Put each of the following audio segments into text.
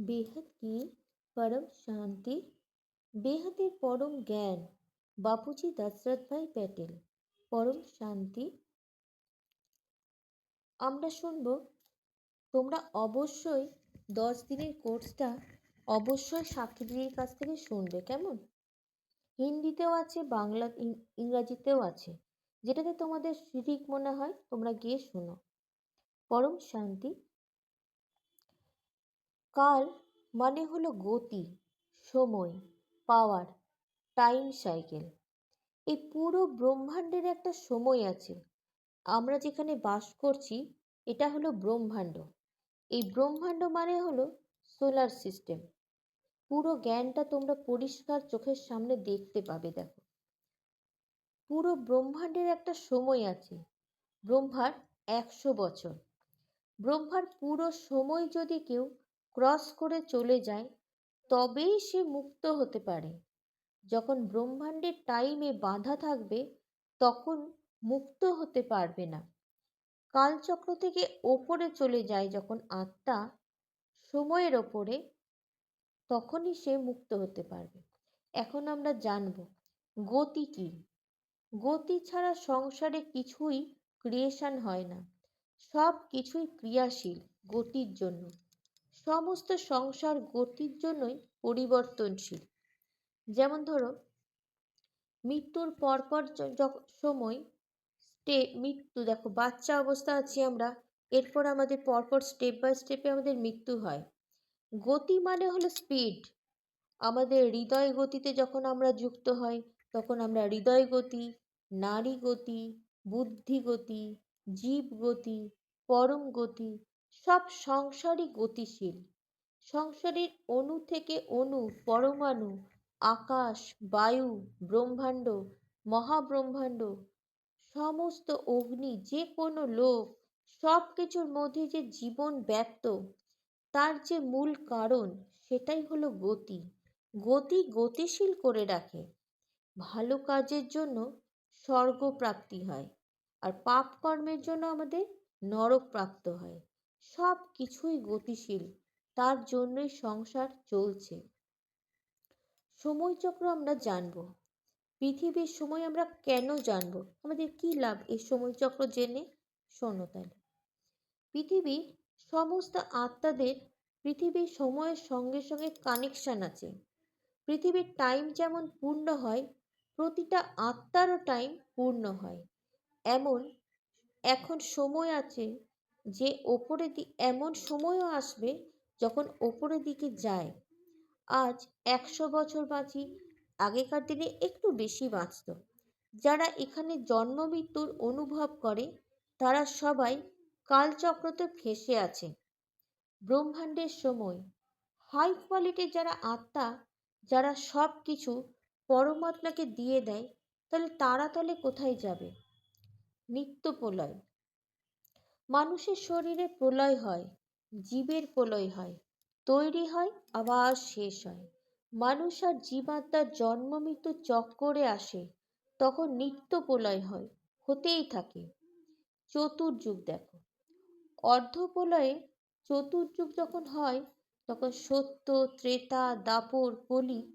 বেহাদ কি? পরম শান্তি। বেহাদের পরম জ্ঞান। বাপুজি দশরথ ভাই প্যাটেল। পরম শান্তি। আমরা শুনব, তোমরা অবশ্যই দশ দিনের কোর্সটা অবশ্যই সাক্ষীদিদির কাছ থেকে শুনবে, কেমন? হিন্দিতেও আছে, বাংলা ইংরাজিতেও আছে। যেটাতে তোমাদের ঠিক মনে হয়, তোমরা গিয়ে শোনো। পরম শান্তি। কাল মানে হলো গতি, সময় পাওয়ার টাইম সাইকেল এই পুরো ব্রহ্মাণ্ডের একটা সময় আছে। আমরা যেখানে বাস করছি, এটা হলো ব্রহ্মাণ্ড। এই ব্রহ্মাণ্ড মানে হলো সোলার সিস্টেম পুরো জ্ঞানটা তোমরা পরিষ্কার চোখের সামনে দেখতে পাবে, দেখো। পুরো ব্রহ্মাণ্ডের একটা সময় আছে। ব্রহ্মার একশো বছর। ব্রহ্মার পুরো সময় যদি কেউ ক্রস করে চলে যায়, তবেই সে মুক্ত হতে পারে। যখন ব্রহ্মাণ্ডের টাইমে বাধা থাকবে, তখন মুক্ত হতে পারবে না। কালচক্র থেকে ওপরে চলে যায় যখন আত্মা সময়ের ওপরে, তখনই সে মুক্ত হতে পারবে। এখন আমরা জানব, গতি কি? গতি ছাড়া সংসারে কিছুই ক্রিয়েশন হয় না। সব কিছুই ক্রিয়াশীল গতির জন্য। সমস্ত সংসার গতির জন্যই পরিবর্তনশীল। যেমন ধরো, মৃত্যুর পরপর সময় স্টে, মৃত্যু, দেখো, বাচ্চা অবস্থা আছি আমরা, এরপর আমাদের পরপর স্টেপ বাই স্টেপে আমাদের মৃত্যু হয়। গতি মানে হলো স্পিড আমাদের হৃদয় গতিতে যখন আমরা যুক্ত হই, তখন আমরা হৃদয় গতি, নারী গতি, বুদ্ধি গতি, জীব গতি, পরম গতি সব সংসারই গতিশীল। সংসারের অণু থেকে অণু, পরমাণু, আকাশ, বায়ু, ব্রহ্মাণ্ড, মহাব্রহ্মাণ্ড, সমস্ত অগ্নি যে কোনো লোক সব কিছুর মধ্যে যে জীবন ব্যক্ত তার যে মূল কারণ, সেটাই হলো গতি। গতি গতিশীল করে রাখে। ভালো কাজের জন্য স্বর্গ প্রাপ্তি হয়। আর পাপ কর্মের জন্য আমাদের নরক প্রাপ্ত হয়। সব কিছুই গতিশীল, তার জন্যই সংসার চলছে। সময়চক্র আমরা জানব। পৃথিবীর সময় আমরা কেন জানব? আমাদের কি লাভ এই সময়চক্র জেনে? শোনো তাহলে। পৃথিবীর সমস্ত আত্মাদের পৃথিবীর সময়ের সঙ্গে সঙ্গে কানেকশান আছে। পৃথিবীর টাইম যেমন পূর্ণ হয়, প্রতিটা আত্মারও টাইম পূর্ণ হয়। এমন এখন সময় আছে যে ওপরের দিক এমন সময়ও আসবে যখন ওপরের দিকে যায়। আজ একশো বছর বাঁচি, আগেকার দিনে একটু বেশি বাঁচত। যারা এখানে জন্ম মৃত্যুর অনুভব করে, তারা সবাই কালচক্রতে ফেসে আছে। ব্রহ্মাণ্ডের সময় হাই কোয়ালিটির যারা আত্মা, যারা সব কিছু পরমাত্মাকে দিয়ে দেয়, তাহলে তারা তাহলে কোথায় যাবে? নিত্য প্রলয় মানুষের শরীরে প্রলয় হয়, জীবের প্রলয় হয়, তৈরি হয়, আবার শেষ হয়। মানুষ আর জীবাত্মার জন্ম মৃত্যু চক্করে আসে, তখন নিত্য প্রলয় হয়, হতেই থাকে। চতুর্যুগ দেখো অর্ধপ্রলয়ে চতুর্যুগ যখন হয়, তখন সত্য, ত্রেতা, দাপর, কলি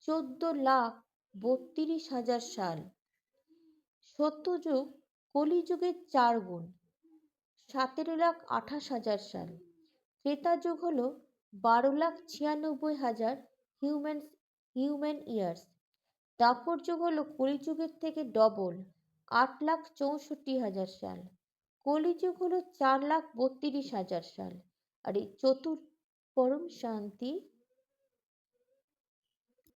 চোদ্দ লাখ বত্রিশ হাজার সাল। সত্যযুগ কলিযুগের চার গুণ। সতেরো লাখ আঠাশ হাজার সাল। ক্রেতা যুগ হল বারো লাখ ছিয়ানব্বই হাজার হিউম্যান হিউম্যান ইয়ার্স। দাপর যুগ হল কলিযুগের থেকে ডবল, আট লাখ চৌষট্টি হাজার সাল। কলিযুগ হল চার লাখ বত্রিশ হাজার সাল। আর এই চতুর্থ পরম শান্তি